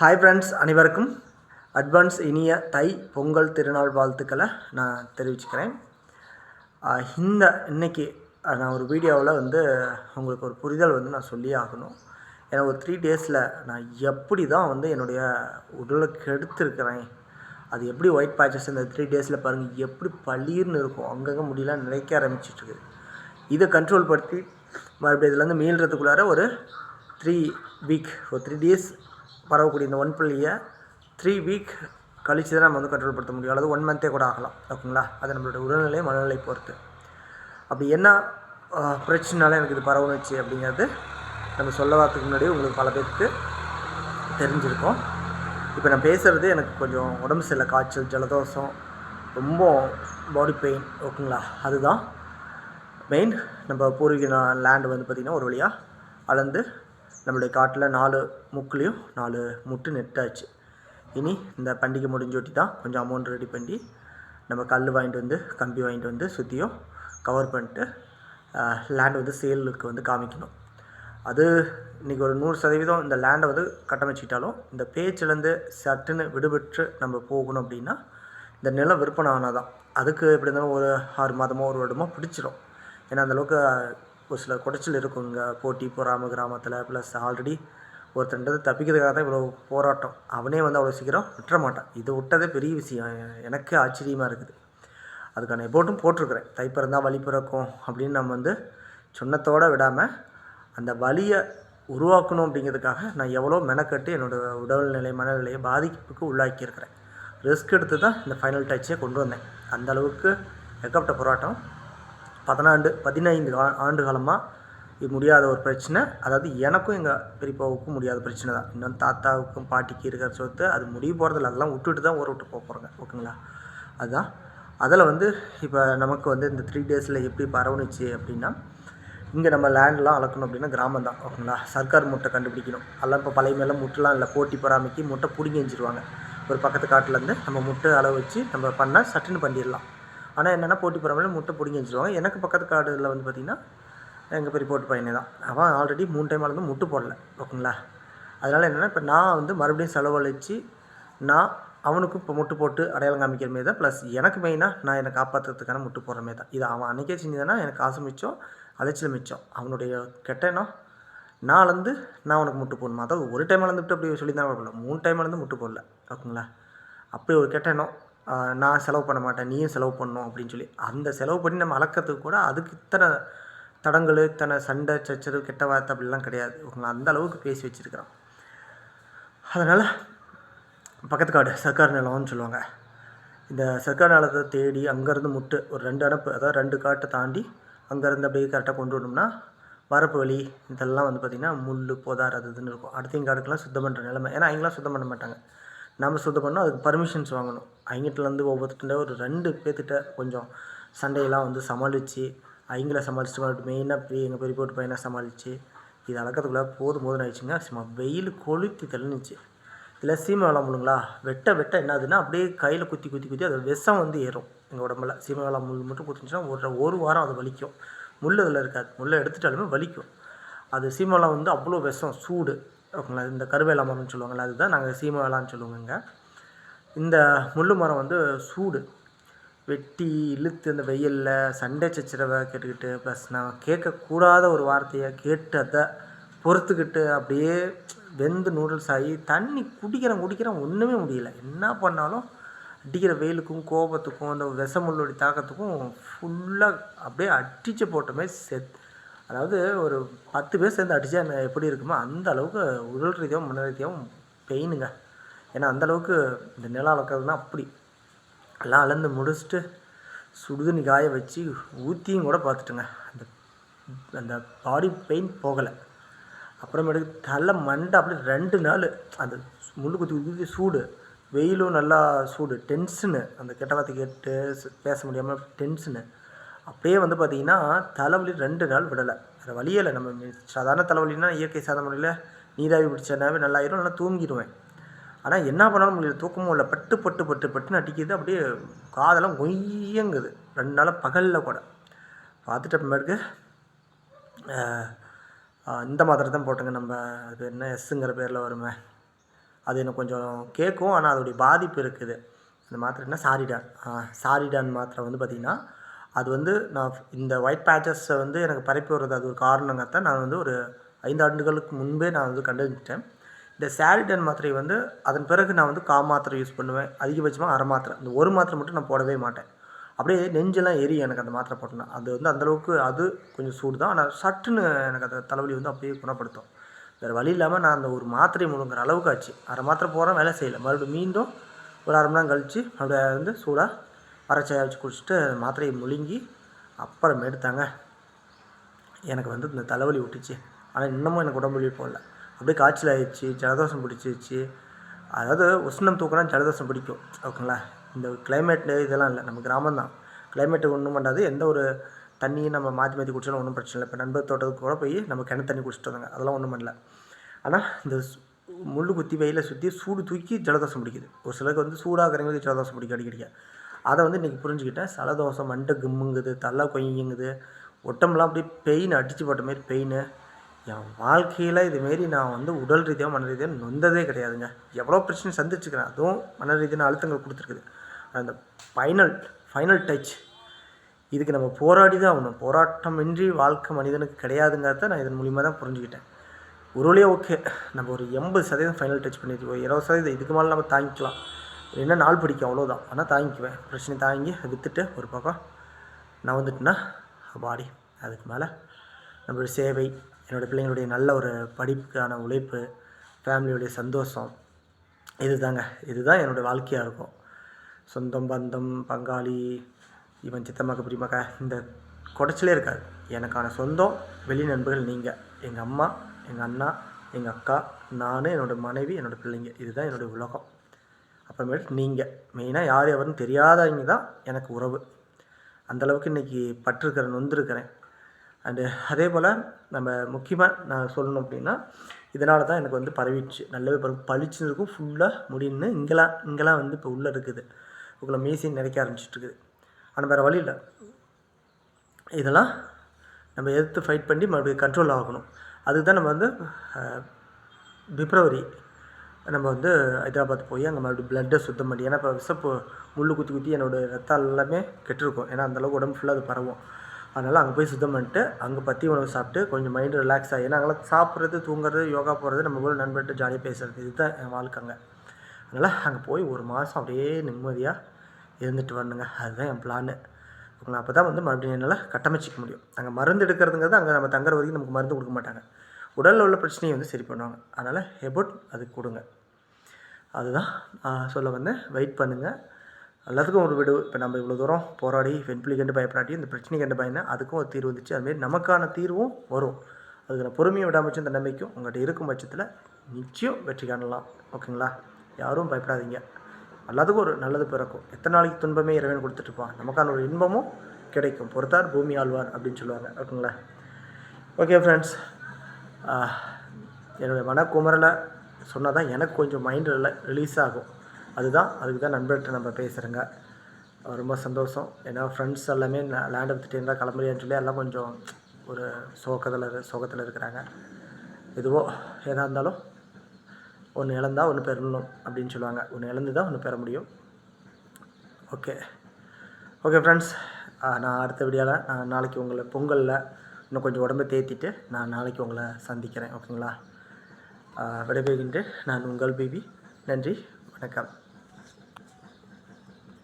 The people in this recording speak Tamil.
ஹாய் ஃப்ரெண்ட்ஸ் அனைவருக்கும் அட்வான்ஸ் இனிய தை பொங்கல் திருநாள் வாழ்த்துக்களை நான் தெரிவிச்சுக்கிறேன். இந்த இன்னைக்கு நான் ஒரு வீடியோவில் வந்து உங்களுக்கு ஒரு புரிதல் வந்து நான் சொல்லியே ஆகணும். ஏன்னா ஒரு த்ரீ டேஸில் நான் எப்படி தான் வந்து என்னுடைய உடலை கெடுத்துருக்கிறேன் அது எப்படி ஒயிட் பேச்சஸ் இந்த த்ரீ டேஸில் பாருங்கள் எப்படி பளிர்னு இருக்கும். அங்கங்கே முடியலாம் நினைக்க ஆரம்பிச்சிட்ருக்கு இதை கண்ட்ரோல் படுத்தி மறுபடியும் இதுலேருந்து மீள்றதுக்குள்ளார ஒரு த்ரீ வீக் ஒரு த்ரீ டேஸ் பரவக்கூடிய இந்த ஒன் புள்ளியை த்ரீ வீக் கழித்து தான் நம்ம வந்து கண்ட்ரோல் படுத்த முடியும். அல்லது ஒன் மந்த்தே கூட ஆகலாம். ஓகேங்களா? அது நம்மளோட உடல்நிலை மனநிலை பொறுத்து. அப்படி என்ன பிரச்சனைனால எனக்கு இது பரவுனுச்சு அப்படிங்கிறது நம்ம சொல்ல வரதுக்கு முன்னாடி உங்களுக்கு பல பேருக்கு தெரிஞ்சிருக்கும். இப்போ நான் பேசுகிறது எனக்கு கொஞ்சம் உடம்பு சரியில்லை. காய்ச்சல் ஜலதோஷம் ரொம்ப பாடி பெயின் ஓகேங்களா? அதுதான். மெயின் நம்ம பூர்வீக லேண்டு வந்து பார்த்திங்கன்னா ஒரு வழியாக அளந்து நம்மளுடைய காட்டில் நாலு முக்குலேயும் நாலு முட்டு நெட்டாச்சு. இனி இந்த பண்டிகை முடிஞ்சோட்டி தான் கொஞ்சம் அமௌண்ட் ரெடி பண்ணி நம்ம கல் வாங்கிட்டு வந்து கம்பி வாங்கிட்டு வந்து சுற்றியும் கவர் பண்ணிட்டு லேண்ட் வந்து சேலுக்கு வந்து காமிக்கணும். அது இன்றைக்கி ஒரு நூறு சதவீதம் இந்த லேண்டை வந்து கட்டமைச்சிக்கிட்டாலும் இந்த பேச்சிலேருந்து சட்டுன்னு விடுபட்டு நம்ம போகணும் அப்படின்னா இந்த நிலம் விற்பனை ஆனால் தான் அதுக்கு எப்படி இருந்தாலும் ஒரு ஆறு மாதமோ ஒரு வருடமோ பிடிச்சிடும் ஏன்னா அந்தளவுக்கு ஒரு சில குடைச்சல் இருக்கும் இங்கே போட்டி பொறாம கிராமத்தில் ப்ளஸ் ஆல்ரெடி ஒருத்தன்றது தப்பிக்கிறதுக்காக தான் இவ்வளோ போராட்டம். அவனே வந்து அவ்வளோ சீக்கிரம் விட்டுற மாட்டான். இது விட்டதே பெரிய விஷயம். எனக்கு ஆச்சரியமாக இருக்குது. அதுக்கான எபோட்டும் போட்டிருக்கிறேன். தைப்பிறந்தால் வழி பிறக்கும் அப்படின்னு நம்ம வந்து சொன்னத்தோடு விடாமல் அந்த வலியை உருவாக்கணும் அப்படிங்கிறதுக்காக நான் எவ்வளோ மெனக்கட்டு என்னோடய உடல்நிலை மனநிலையை பாதிப்புக்கு உள்ளாக்கியிருக்கிறேன். ரிஸ்க் எடுத்து தான் இந்த ஃபைனல் டச்சே கொண்டு வந்தேன். அந்த அளவுக்கு ஏகப்பட்ட போராட்டம். பதினாண்டு பதினைந்து ஆ- ஆண்டு காலமாக இது முடியாத ஒரு பிரச்சனை. அதாவது எனக்கும் எங்கள் பெரியப்பாவுக்கும் முடியாத பிரச்சனை தான். இன்னும் தாத்தாவுக்கும் பாட்டிக்கு இருக்கிற சொத்து அது முடிய போகிறதில்ல அதெல்லாம் விட்டுட்டு தான் ஊற விட்டு போக போகிறோங்க ஓகேங்களா? அதுதான். அதில் வந்து இப்போ நமக்கு வந்து இந்த த்ரீ டேஸில் எப்படி பரவணுச்சு அப்படின்னா இங்கே நம்ம லேண்ட்லாம் அளக்கணும் அப்படின்னா கிராமம் தான். ஓகேங்களா? சர்க்கார் முட்டை கண்டுபிடிக்கணும். அதெல்லாம் இப்போ பழைய மேலே முட்டைலாம் இல்லை. போட்டி பொறாமைக்கு முட்டை பிடுங்கி எஞ்சிருவாங்க ஒரு பக்கத்து காட்டிலேருந்து நம்ம முட்டை அளவு வச்சு நம்ம பண்ணால் சட்டுன்னு பண்ணிடலாம். ஆனால் என்னென்னா போட்டி பொறாமையில் முட்டை பிடுங்கி வச்சுருவாங்க. எனக்கு பக்கத்து காடுல வந்து பார்த்திங்கன்னா எங்கள் பெரிய போட்டு பையனே தான். அவன் ஆல்ரெடி மூணு டைம் அளந்து முட்டு போடல ஓகேங்களா? அதனால் என்னென்னா இப்போ நான் வந்து மறுபடியும் செலவழித்து நான் அவனுக்கும் இப்போ முட்டு போட்டு அடையாளம் காமிக்கிற மாரி தான். ப்ளஸ் எனக்கு மெயினாக நான் என்னை காப்பாற்றுறதுக்கான முட்டு போடுற மாரி தான். இது அவன் அன்றைக்கே செஞ்சதுன்னா எனக்கு காசு மிச்சம் அலைச்சல் மிச்சம். அவனுடைய கெட்ட எண்ணம் நான் அளந்து நான் அவனுக்கு முட்டு போடணுமா? அதாவது ஒரு டைம் அளந்துட்டு அப்படி சொல்லி தான் போடல மூணு டைம் அளந்து முட்டு போடல ஓகேங்களா? அப்படி ஒரு கெட்ட எண்ணம். நான் செலவு பண்ண மாட்டேன் நீயும் செலவு பண்ணும் அப்படின்னு சொல்லி. அந்த செலவு பண்ணி நம்ம அளக்கிறதுக்கு கூட அதுக்கு இத்தனை தடங்கள் இத்தனை சண்டை சச்சரவு கெட்ட வார்த்தை அப்படிலாம் கிடையாது. ஓகேங்களா அந்த அளவுக்கு பேசி வச்சுருக்கிறான் அதனால் பக்கத்து காடு சர்க்கார் நிலம்னு சொல்லுவாங்க. இந்த சர்க்கார் நிலத்தை தேடி அங்கேருந்து முட்டு ஒரு ரெண்டு அனுப்பு அதாவது ரெண்டு காட்டை தாண்டி அங்கேருந்து அப்படியே கரெக்டாக கொண்டு வரணும்னா வரப்பு வழி இதெல்லாம் வந்து பார்த்திங்கன்னா முள் போதார் அது இதுன்னு இருக்கும். அடுத்த காடுக்கெல்லாம் சுத்தம் பண்ணுற நிலமை. ஏன்னா அவங்களாம் சுத்தம் பண்ண மாட்டாங்க. நம்ம சுத்தம் பண்ணோம் அதுக்கு பர்மிஷன்ஸ் வாங்கணும். அவங்ககிட்டலேருந்து ஒவ்வொருத்தண்ட ஒரு ரெண்டு பேர்த்திட்ட கொஞ்சம் சண்டையெல்லாம் வந்து சமாளித்து அவங்கள சமாளிச்சுட்டு மறுபடியும் மெயினாக பெரிய எங்கள் பெரிய போட்டு பையனை சமாளித்து இது அளக்கிறதுக்குள்ள போதும் போதும் ஆயிடுச்சுங்க. சும்மா வெயில் கொளுத்தி தெளிஞ்சிச்சு. இதில் சீமை வேளாண் முழுங்களா வெட்ட வெட்ட என்னதுன்னா அப்படியே கையில் குத்தி குத்தி குத்தி அது விஷம் வந்து ஏறும் எங்கள் உடம்புல. சீமை வேளாண் முள் மட்டும் குத்துச்சுன்னா ஒரு ஒரு வாரம் அது வலிக்கும். முள் அதில் இருக்காது. முள்ளை எடுத்துட்டாலுமே வலிக்கும். அது சீமெல்லாம் வந்து அவ்வளோ விஷம் சூடு. ஓகேங்களா? இந்த கருவேல மரம்னு சொல்லுவாங்கள்ல அதுதான் நாங்கள் சீம வேளான்னு சொல்லுவோங்க இந்த முள்ளு மரம் வந்து சூடு. வெட்டி இழுத்து அந்த வெயிலில் சண்டை சச்சரவை கேட்டுக்கிட்டு ப்ளஸ் நான் கேட்கக்கூடாத ஒரு வார்த்தையை கேட்டு அதை பொறுத்துக்கிட்டு அப்படியே வெந்து நூடுல்ஸ் ஆகி தண்ணி குடிக்கிறேன் குடிக்கிறேன் ஒன்றுமே முடியல. என்ன பண்ணாலும் அடிக்கிற வெயிலுக்கும் கோபத்துக்கும் அந்த விஷமுள்ளோடைய தாக்கத்துக்கும் ஃபுல்லாக அப்படியே அடித்து போட்ட மாதிரி செத் அதாவது ஒரு பத்து பேர் சேர்ந்து அடித்தா எப்படி இருக்குமோ அந்த அளவுக்கு உடல் ரீதியாகவும் மன ரீதியாகவும் பெயினுங்க. ஏன்னா அந்த அளவுக்கு இந்த நிலம் அளக்கிறதுனா அப்படி. எல்லாம் அளந்து முடிச்சுட்டு சுடுதண்ணி காய வச்சு ஊற்றியும் கூட பார்த்துட்டுங்க. அந்த அந்த பாடி பெயின் போகலை. அப்புறமேட்டுக்கு தலை மண்டை அப்படியே ரெண்டு நாள் அந்த முள்ளு குத்தி குத்தி சூடு. வெயிலும் நல்லா சூடு. டென்ஷனு அந்த கெட்ட வார்த்தை கேட்டு பேச முடியாமல் டென்ஷனு அப்படியே வந்து பார்த்தீங்கன்னா தலைவலி ரெண்டு நாள் விடலை. வேறு வழியே இல்லை. நம்ம சாதாரண தலைவலின்னா இயற்கை சாதன முறையில் நீராவி பிடிச்சனாவே நல்லாயிரும் நல்லா தூங்கிடுவேன் ஆனால் என்ன பண்ணாலும் முடியல. தூக்கமும் இல்லை பட்டு பட்டு பட்டு பட்டுன்னு அடிக்குது. அப்படியே காதெல்லாம் கொய்யங்குது ரெண்டு நாளாக பகலில் கூட. பார்த்துட்டு அப்புறமேட்டுக்கு இந்த மாத்திரை தான் போட்டேங்க. நம்ம அது என்ன எஸ்ஸுங்கிற பேரில் வருமே. அது எனக்கு கொஞ்சம் கேட்கும். ஆனால் அதோடைய பாதிப்பு இருக்குது. அந்த மாத்திரை என்ன? சாரிடான். சாரிடான் மாத்திரை வந்து பார்த்திங்கன்னா அது வந்து நான் இந்த ஒயிட் பேச்சஸை வந்து எனக்கு பரப்பி வர்றது அது ஒரு காரணங்கத்தான். நான் வந்து ஒரு ஐந்து ஆண்டுகளுக்கு முன்பே நான் வந்து கண்டுபிடிச்சிட்டேன் இந்த சாரிடன் மாத்திரை வந்து அதன் பிறகு நான் வந்து கா மாத்திரை யூஸ் பண்ணுவேன். அதிகபட்சமாக அரை மாத்திரை. இந்த ஒரு மாத்திரை மட்டும் நான் போடவே மாட்டேன். அப்படியே நெஞ்செல்லாம் எரி எனக்கு அந்த மாத்திரை போட்டோன்னா அது வந்து அந்தளவுக்கு அது கொஞ்சம் சூடு தான் ஆனால் சட்டுன்னு எனக்கு அந்த தலைவலி வந்து அப்படியே குணப்படுத்தும். வேறு வழி இல்லாமல் நான் அந்த ஒரு மாத்திரை முழுங்குற அளவுக்கு ஆச்சு. அரை மாத்திரை போகிறேன் வேலை செய்யலை. மறுபடியும் மீண்டும் ஒரு அரை மணி நேரம் கழித்து அப்படியே வந்து சூடாக அரைச்சாய வச்சு குடிச்சிட்டு மாத்திரையை முழுங்கி அப்புறம் எடுத்தாங்க. எனக்கு வந்து இந்த தலைவலி விட்டுச்சு. ஆனால் இன்னமும் எனக்கு உடம்பு வலி போகல அப்படியே காய்ச்சல் ஆயிடுச்சு ஜலதோஷம் பிடிச்சிருச்சு. அதாவது உஷ்ணம் தூக்கினா ஜலதோஷம் பிடிக்கும். ஓகேங்களா? இந்த கிளைமேட்டு இதெல்லாம் இல்லை. நம்ம கிராமம் தான். கிளைமேட்டு ஒன்றும் பண்ணாது. எந்த ஒரு தண்ணியும் நம்ம மாற்றி மாற்றி குடிச்சாலும் ஒன்றும் பிரச்சனை இல்லை. இப்போ நண்பர் தோட்டத்துக்கு கூட போய் நம்ம கிணறு தண்ணி குடிச்சிட்டு வந்தாங்க. அதெல்லாம் ஒன்றும் பண்ணல. ஆனால் இந்த முள் குத்தி வெயில சுற்றி சூடு தூக்கி ஜலதோஷம் பிடிக்குது. ஒரு சிலருக்கு வந்து சூடாகிறவங்களுக்கு ஜலதோஷம் பிடிக்கும் அடிக்கடிக்க. அதை வந்து இன்றைக்கி புரிஞ்சுக்கிட்டேன். சலதோஷம் மண்டை கிம்முங்குது தலை கொய்யுங்குது. ஒட்டம்பெல்லாம் அப்படியே பெயின் அடித்து போட்ட மாரி பெயின் என் வாழ்க்கையில் இதுமாரி நான் வந்து உடல் ரீதியாக மன ரீதியாக நொந்ததே கிடையாதுங்க. எவ்வளோ பிரச்சனை சந்திச்சுக்கிறேன் அதுவும் மன ரீதியான அழுத்தங்கள் கொடுத்துருக்குது. அந்த ஃபைனல் ஃபைனல் டச் இதுக்கு நம்ம போராடி தான் ஆகணும். போராட்டமின்றி வாழ்க்கை மனிதனுக்கு கிடையாதுங்கிறத நான் இதன் மூலிமா தான் புரிஞ்சுக்கிட்டேன். ஒரு வழியாக ஓகே நம்ம ஒரு எண்பது சதவீதம் ஃபைனல் டச் பண்ணியிருக்கோம் இருபது சதவீதம் இதுக்கு மேலே நம்ம தாங்கிக்கலாம். என்ன நாள் பிடிக்கும் அவ்வளோதான் ஆனால் தாங்கிக்குவேன். பிரச்சனை தாங்கி விற்றுட்டு ஒரு பக்கம் நான் வந்துட்டுனா பாடி அதுக்கு மேலே நம்மளுடைய சேவை என்னோடய பிள்ளைங்களுடைய நல்ல ஒரு படிப்புக்கான உழைப்பு ஃபேமிலியுடைய சந்தோஷம் இது தாங்க இதுதான் என்னோடய வாழ்க்கையாக இருக்கும். சொந்தம் பந்தம் பங்காளி இவன் சித்தம்மாக்க பிரிமாக்கா இந்த குடைச்சலே இருக்காது. எனக்கான சொந்தம் வெளி நண்பர்கள் நீங்கள் எங்கள் அம்மா எங்கள் அண்ணா எங்கள் அக்கா நான் என்னோடய மனைவி என்னோடய பிள்ளைங்க. இதுதான் என்னுடைய உலகம். அப்புறமேட்டு நீங்கள் மெயினாக யார் எவருன்னு தெரியாதவங்க தான் எனக்கு உறவு. அந்தளவுக்கு இன்றைக்கி பட்டிருக்கிறேன் நொந்திருக்கிறேன். அண்டு அதே போல் நம்ம முக்கியமாக நான் சொல்லணும் அப்படின்னா இதனால தான் எனக்கு வந்து பரவிடுச்சு. நல்லாவே பரவ பளிச்சுன்னு இருக்கும் ஃபுல்லாக முடின்னு இங்கெல்லாம் இங்கெல்லாம் வந்து இப்போ உள்ளே இருக்குது. உங்களை மீசின் நினைக்க ஆரம்பிச்சிட்ருக்குது ஆனால் வேறு வழி இல்லை. இதெல்லாம் நம்ம எதிர்த்து ஃபைட் பண்ணி மறுபடியும் கண்ட்ரோல் ஆகணும். அதுக்கு தான் நம்ம வந்து பிப்ரவரி நம்ம வந்து ஹைதராபாத் போய் அங்கே மறுபடியும் ப்ளட்டை சுத்தம் பண்ணி ஏன்னா இப்போ விஷப்பு முள் குத்தி குத்தி என்னோடய ரத்தம் எல்லாமே கெட்டிருக்கும். ஏன்னா அந்தளவுக்கு உடம்பு ஃபுல்லாக அது பரவும். அதனால் அங்கே போய் சுத்தம் பண்ணிட்டு அங்கே பற்றி உணவு சாப்பிட்டு கொஞ்சம் மைண்டு ரிலாக்ஸ் ஆகி ஏன்னா அங்கெல்லாம் சாப்பிட்றது தூங்குறது யோகா போகிறது நம்ம கூட நண்பர்கிட்ட ஜாலியாக பேசுகிறது இதுதான் என் வாழ்க்கை அங்கே. அதனால் அங்கே போய் ஒரு மாதம் அப்படியே நிம்மதியாக இருந்துட்டு வரணுங்க. அதுதான் என் பிளானு உங்களை அப்போ தான் வந்து மறுபடியும் என்னால் கட்டமைச்சிக்க முடியும். அங்கே மருந்து எடுக்கிறதுங்கிறது அங்கே நம்ம தங்குற வரைக்கும் நமக்கு மருந்து கொடுக்க மாட்டாங்க. உடலில் உள்ள பிரச்சனையை வந்து சரி பண்ணுவாங்க. அதனால் ஹெபோட் அது கொடுங்க. அதுதான் சொல்ல வந்து வெயிட் பண்ணுங்கள் எல்லாத்துக்கும் ஒரு விடு. இப்போ நம்ம இவ்வளோ தூரம் போராடி வெண்புலி கண்டு பயப்படாட்டி இந்த பிரச்சனை கண்டு பயணம் அதுக்கும் ஒரு தீர்வு வந்துச்சு. அதுமாரி நமக்கான தீர்வும் வரும். அதுக்கு நான் பொறுமையை விடாமச்சு அந்த நம்பிக்கையும் உங்கள்கிட்ட இருக்கும் பட்சத்தில் நிச்சயம் வெற்றி காணலாம். ஓகேங்களா? யாரும் பயப்படாதீங்க. எல்லாத்துக்கும் ஒரு நல்லது பிறக்கும். எத்தனை நாளைக்கு துன்பமே இறைவன் கொடுத்துட்ருப்பான் நமக்கான ஒரு இன்பமும் கிடைக்கும். பொறுத்தார் பூமி ஆழ்வார் அப்படின்னு சொல்லுவாங்க. ஓகேங்களா? ஓகே ஃப்ரெண்ட்ஸ் என்னுடைய மனக்குமரலை சொன்னால் தான் எனக்கு கொஞ்சம் மைண்டில் ரிலீஸ் ஆகும். அதுதான் அதுக்கு தான் நண்பர்கிட்ட நம்ம பேசுகிறேங்க ரொம்ப சந்தோஷம். ஏன்னா ஃப்ரெண்ட்ஸ் எல்லாமே லேண்ட் எடுத்துகிட்டு இருந்தால் கிளம்புறியான்னு சொல்லி எல்லாம் கொஞ்சம் ஒரு சோகத்தில் சோகத்தில் இருக்கிறாங்க. எதுவோ எதாக இருந்தாலும் ஒன்று இழந்தால் ஒன்று பெறணும் அப்படின்னு சொல்லுவாங்க. ஒன்று இழந்து தான் ஒன்று பெற முடியும். ஓகே ஓகே ஃப்ரெண்ட்ஸ் நான் அடுத்த வீடியோவில் நான் நாளைக்கு உங்களை பொங்கலில் இன்னும் கொஞ்சம் உடம்பை தேத்திட்டு நான் நாளைக்கு உங்களை சந்திக்கிறேன் ஓகேங்களா விடைபெறுகின்ற நான் உங்கள் பேபி. நன்றி வணக்கம்.